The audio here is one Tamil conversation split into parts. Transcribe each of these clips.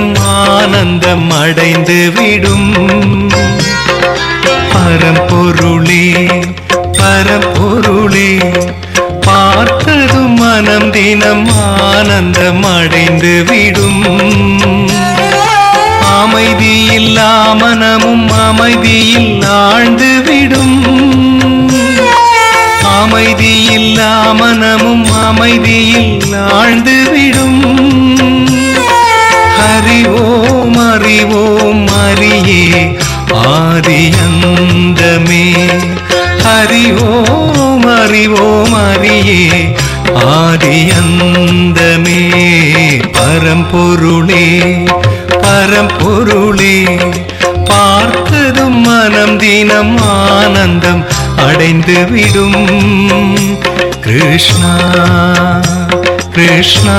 மனம் ஆனந்தம் அடைந்து விடும். பரம்பொருளே பரம்பொருளே பார்த்ததும் மனம் தினம் ஆனந்தம் அடைந்து விடும். அமைதியில்லா மனமும் அமைதியில் ஆழ்ந்து விடும். அமைதியில்லா மனமும் அமைதியில் ஆழ்ந்து விடும். அறிவோம் அறிவோம் அறியே ஆதியந்தமே அறிவோம் அறிவோம் அறியே ஆதியந்தமே பரம்பொருளே பரம்பொருளே பார்த்ததும் மனம் தினம் ஆனந்தம் அடைந்து விடும். கிருஷ்ணா கிருஷ்ணா.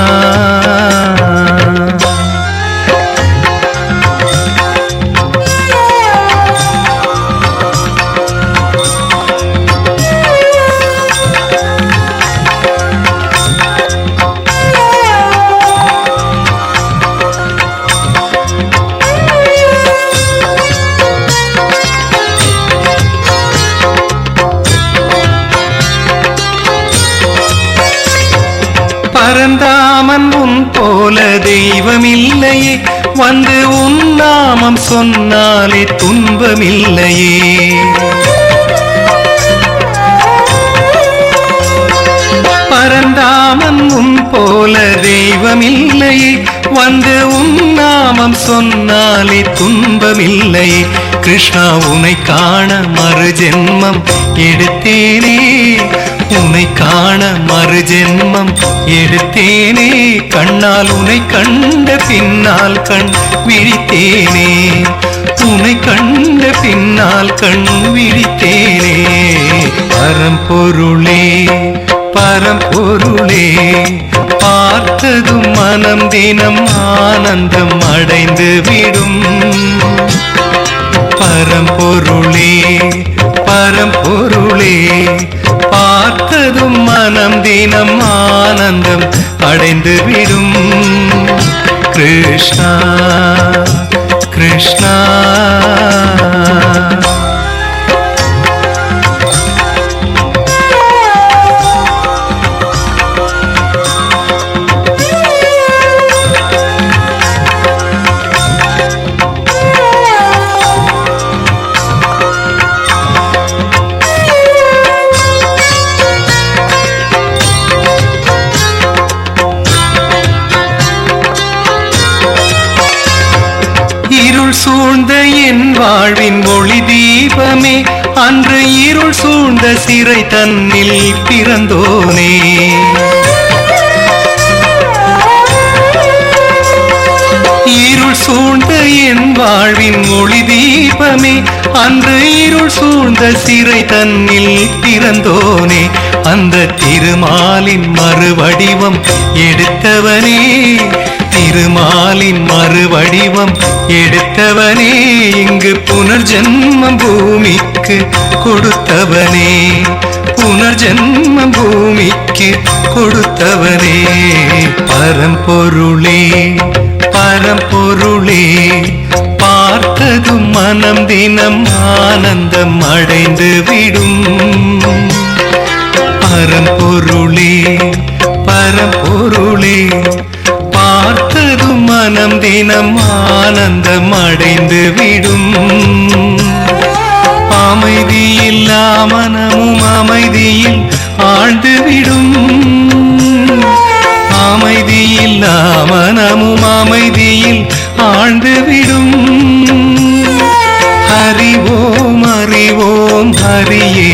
சொன்னாலே துன்பமில்லையே. பரந்தாமன் உன் போல தெய்வமில்லையே. வந்து உன் நாமம் சொன்னாலே துன்பமில்லையே. கிருஷ்ணா உனை காண மறு ஜென்மம் எடுத்தேனே. உன்னை காண மறு ஜென்மம் எடுத்தேனே. கண்ணால் உனை கண்ட பின்னால் கண் விழித்தேனே. உனை கண்ட பின்னால் கண் விழித்தேனே. பரம்பொருளே பரம்பொருளே பார்த்ததும் மனம் தினம் ஆனந்தம் அடைந்து விடும். பரம்பொருளே பரம்பொருளே பார்த்ததும் மனம் தினம் ஆனந்தம் அடைந்து விடும் கிருஷ்ணா கிருஷ்ணா வாழ்வின் ஒளி தீபமே அன்று இருள் சூழ்ந்த சிறை தன்னில் பிறந்தோனே. இருள் சூழ்ந்த என் வாழ்வின் ஒளி தீபமே அன்று இருள் சூழ்ந்த சிறை தன்னில் பிறந்தோனே. அந்த திருமாலின் மறுவடிவம் எடுத்தவனே திருமாலின் மறுவடிவம் எடுத்தவனே இங்கு புனர்ஜென்மம் பூமிக்கு கொடுத்தவனே. புனர்ஜென்மம் பூமிக்கு கொடுத்தவனே. பரம்பொருளே பரம்பொருளே பார்த்ததும் மனம் தினம் ஆனந்தம் அடைந்து விடும். பரம்பொருளே பரம்பொருளே மனம் தினம் ஆனந்தம் அடைந்து விடும். அமைதியில்லா மனமும் அமைதியில் ஆழ்ந்து விடும். அமைதியில்லா மனமும் அமைதியில் ஆழ்ந்து விடும். அறிவோம் அறிவோம் ஹரியே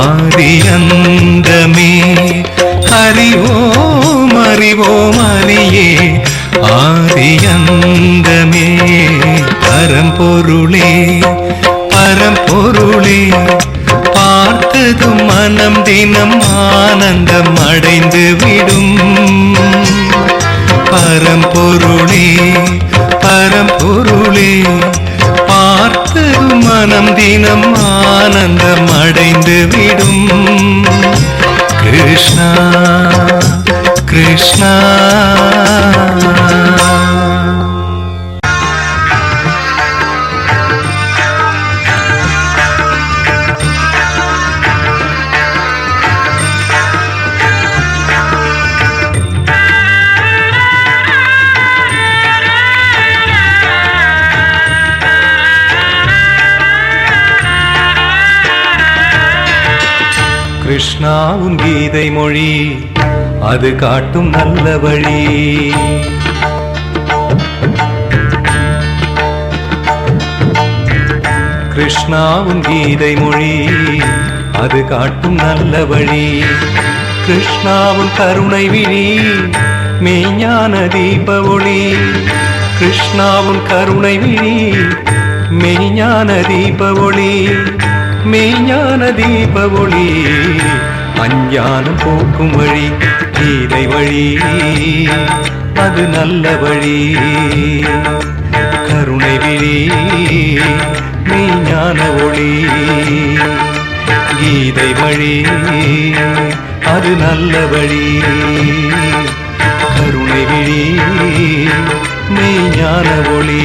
ஆதியந்தமே அறிவோம் அறிவோம் பரம்பொருளே பரம்பொருளே பார்த்ததும் மனம் தினம் ஆனந்தம் அடைந்து விடும். பரம்பொருளே பரம்பொருளே பார்த்ததும் மனம் தினம் ஆனந்தம் அடைந்து விடும். கிருஷ்ணா கிருஷ்ணா. அது காட்டும் நல்ல வழி. கிருஷ்ணாவும் கீதை மொழி அது காட்டும் நல்ல வழி. கிருஷ்ணாவும் கருணை விழி மெய்ஞான தீப ஒளி. கிருஷ்ணாவும் கருணை விழி மெய்ஞான தீப ஒளி. மெய்ஞான தீப ஒளி. அஞ்ஞானம் போக்கும் வழி கீதை வழி அது நல்ல வழி. கருணை விழி மெய்ஞான ஒளி. கீதை வழி அது நல்ல வழி. கருணை விழி மெய்ஞான ஒளி.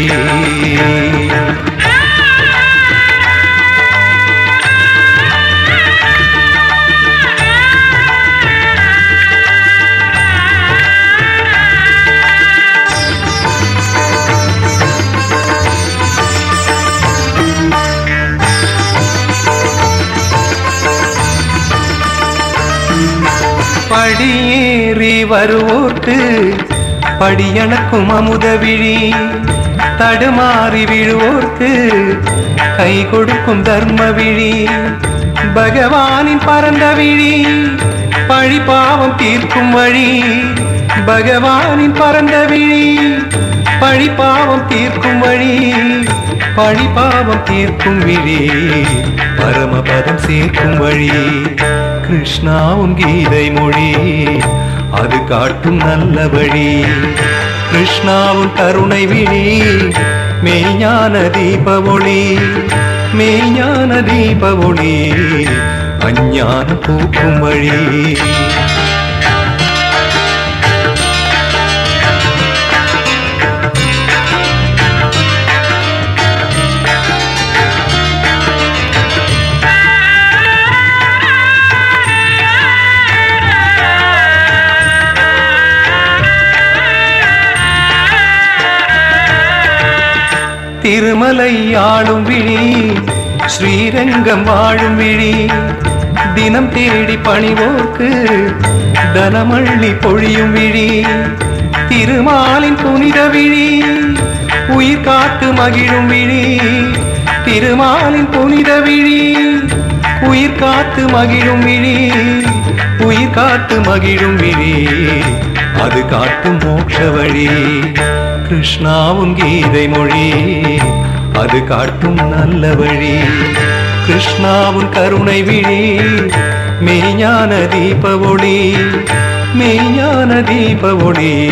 படியேறி வருவோர்க்கு படியணக்கும் அமுத விழி தடுமாறி விழுவோர்க்கு கை கொடுக்கும் தர்ம விழி. பகவானின் பரந்த விழி பழி பாவம் தீர்க்கும் வழி. பகவானின் பரந்த விழி பழி பாவம் தீர்க்கும் வழி. பழி பாவம் தீர்க்கும் விழி. பரமபதம் சேர்க்கும் வழி. கிருஷ்ணா உன் கீதை மொழி. அது காட்டும் நல்ல வழி. கிருஷ்ணாவும் கருணை விழி. மெய்ஞான தீப ஒளி. மெய்ஞான தீப ஒளி. அஞ்ஞான பூக்கும் வழி. திருமலை ஆளும் விழி ஸ்ரீரங்கம் வாழும் விழி. தினம் தேடி பணிவோர்க்கு தனமள்ளி பொழியும் விழி. திருமாலின் புனித விழி உயிர் காத்து மகிழும் விழி. திருமாலின் புனித விழி உயிர் காத்து மகிழும் விழி. உயிர் காத்து மகிழும் விழி. அது காட்டும் மோட்ச வழி. கிருஷ்ணாவும் கீதை மொழி. அது காட்டும் நல்ல வழி. கிருஷ்ணாவும் கருணை விழி. மெய்ஞான தீப ஒளி. மெய்ஞான தீப ஒளி.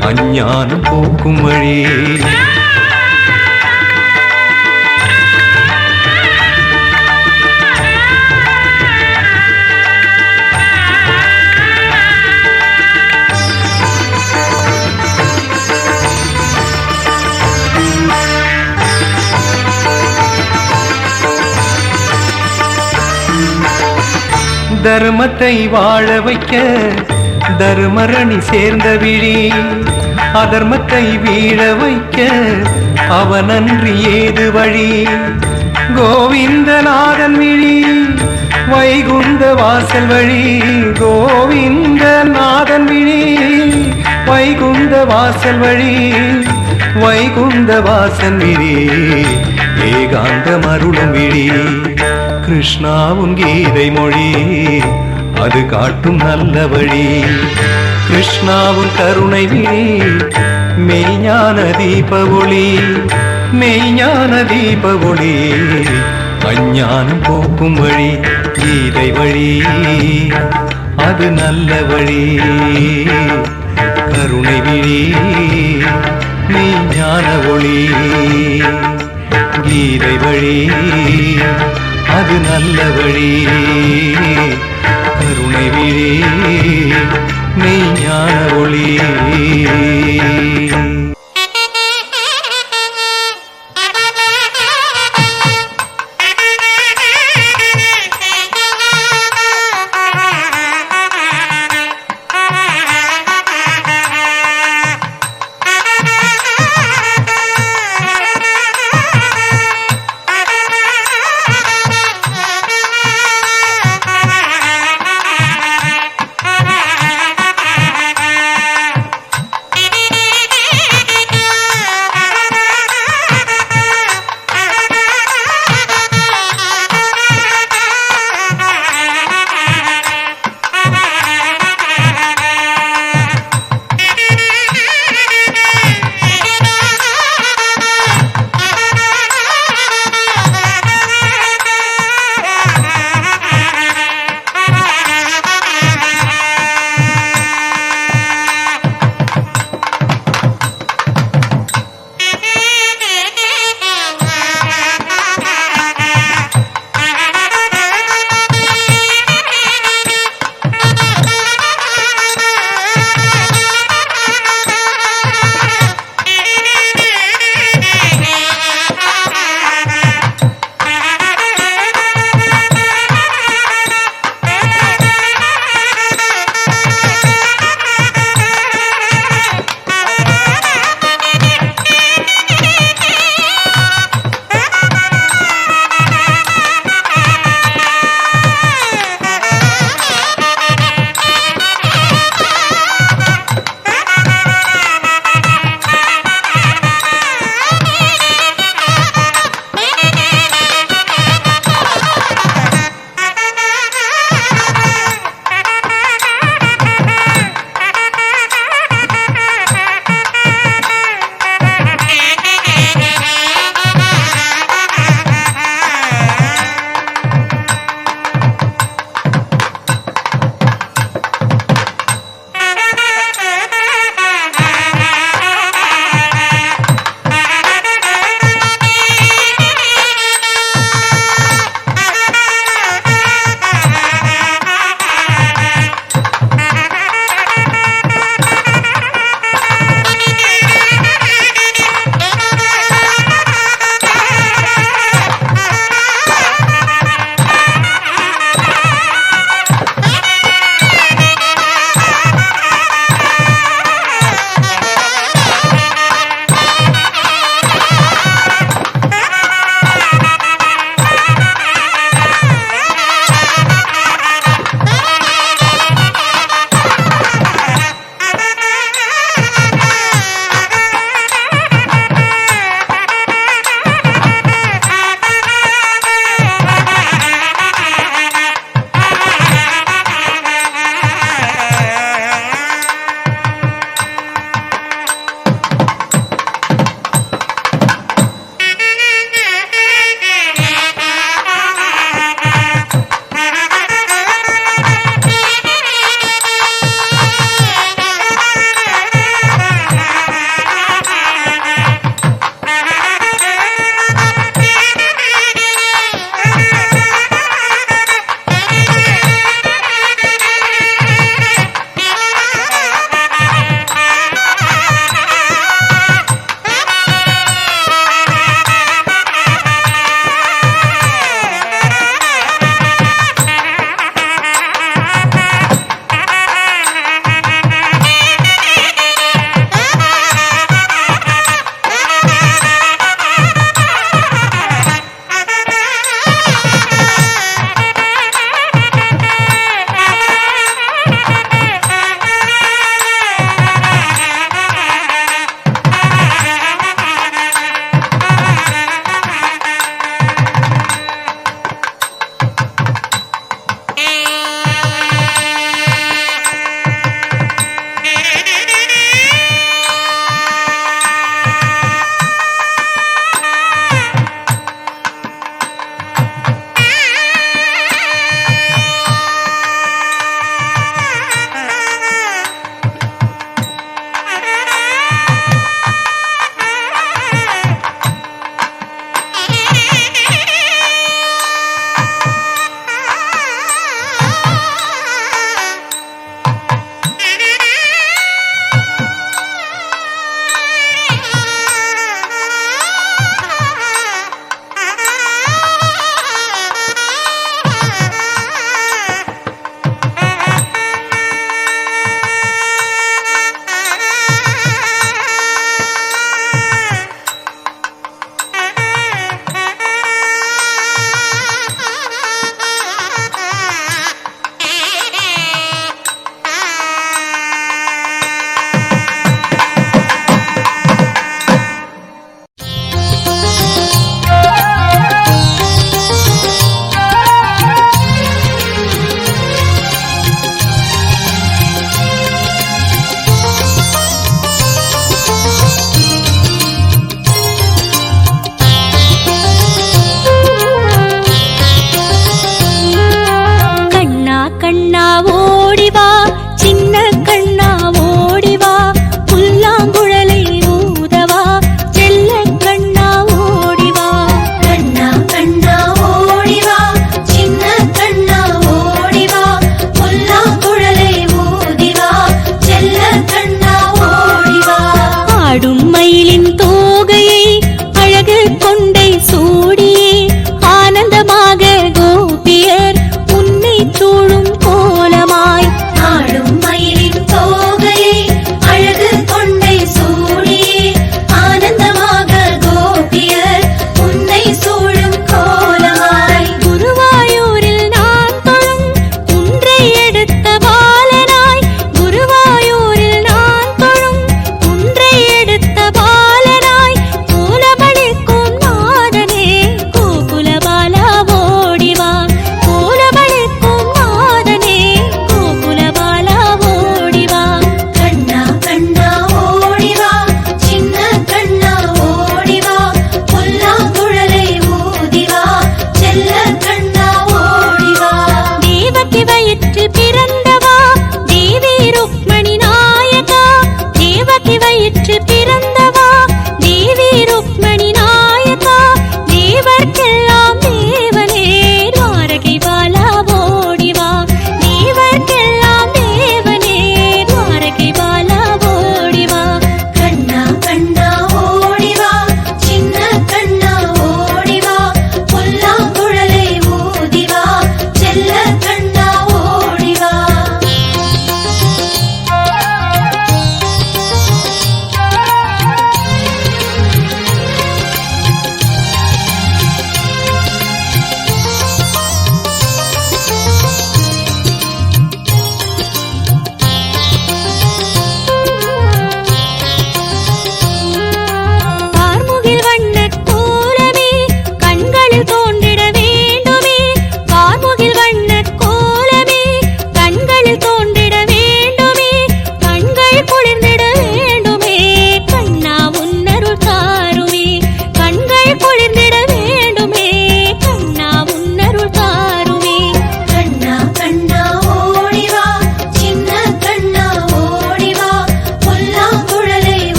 அஞ்ஞானம் போக்கும் வழி. தர்மத்தை வாழ வைக்க தர்மரணி சேர்ந்த விழி அதர்மத்தை வீழ வைக்க அவனன்றி ஏது வழி? கோவிந்தநாதன் விழி வைகுந்த வாசல் வழி. கோவிந்தநாதன் விழி வைகுந்த வாசல் வழி. வைகுந்த வாசன் விழி ஏகாந்த மருளும் விழி கிருஷ்ணாவும் கீதை மொழி அது காட்டும் நல்ல வழி. கிருஷ்ணாவும் கருணை விழி மெய்ஞான தீப ஒளி மெய்ஞான தீப ஒளி அஞ்ஞானம் போக்கும் வழி கீதை வழி. அது நல்ல வழி. கருணை விழி. மெய்ஞான ஒளி கீதை வழி அது நல்ல வழி கருணை விழி மெய்ஞான ஒளி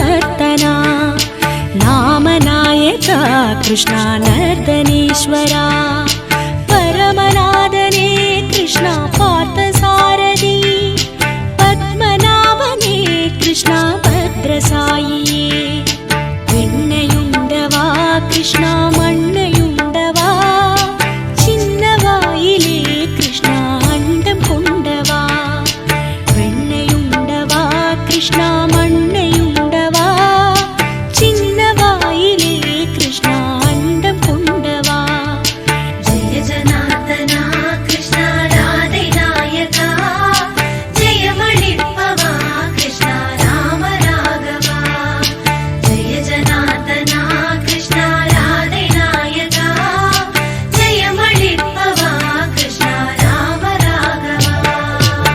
नर्तना नामनायता कृष्णानर्तनीश्वरा।